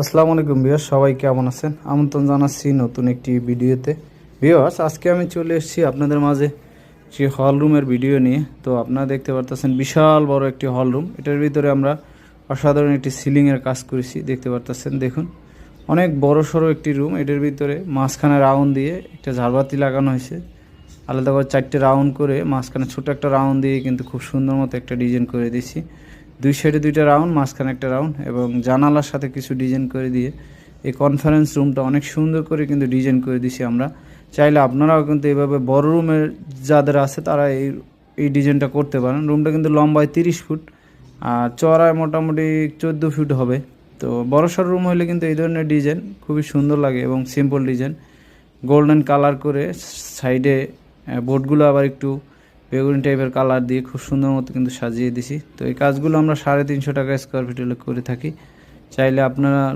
আসসালামু আলাইকুম বিয়াস সবাই কেমন আছেন? আমন্ত্রণ জানাচ্ছি নতুন একটি ভিডিওতে। বিয়াস আজকে আমি চলে এসেছি আপনাদের মাঝে যে হল রুমের ভিডিও নিয়ে। তো আপনারা দেখতে পারতেছেন বিশাল বড় একটি হল রুম এটার ভিতরে আমরা অসাধারণ একটি সিলিংয়ের কাজ করেছি, দেখতে পারতেছেন, দেখুন। অনেক বড় সড়ো একটি রুম এটার ভিতরে মাঝখানে রাউন্ড দিয়ে একটা ঝাড়বাতি লাগানো হয়েছে। আলাদা করে চারটে রাউন্ড করে মাঝখানে ছোট একটা রাউন্ড দিয়ে কিন্তু খুব সুন্দর মতো একটা ডিজাইন করে দিয়েছি। দুই সাইডে দুইটা রাউন্ড, মাঝখানে একটা রাউন্ড এবং জানালার সাথে কিছু ডিজাইন করে দিয়ে এই কনফারেন্স রুমটা অনেক সুন্দর করে কিন্তু ডিজাইন করে দিছি আমরা। চাইলে আপনারাও কিন্তু এইভাবে বড় রুমের যাদের আছে তারা এই এই ডিজাইনটা করতে পারেন। রুমটা কিন্তু লম্বায় তিরিশ ফুট আর চড়ায় মোটামুটি চোদ্দ ফুট হবে। তো বড় সড় রুম হলে কিন্তু এই ধরনের ডিজাইন খুবই সুন্দর লাগে এবং সিম্পল ডিজাইন গোল্ডেন কালার করে সাইডে বোর্ডগুলো আবার একটু বেগুনি টাইপের কালার দিয়ে খুব সুন্দর মতো কিন্তু সাজিয়ে দিছি। তো এই কাজগুলো আমরা সাড়ে তিনশো টাকা স্কোয়ার ফিট করে থাকি। চাইলে আপনারা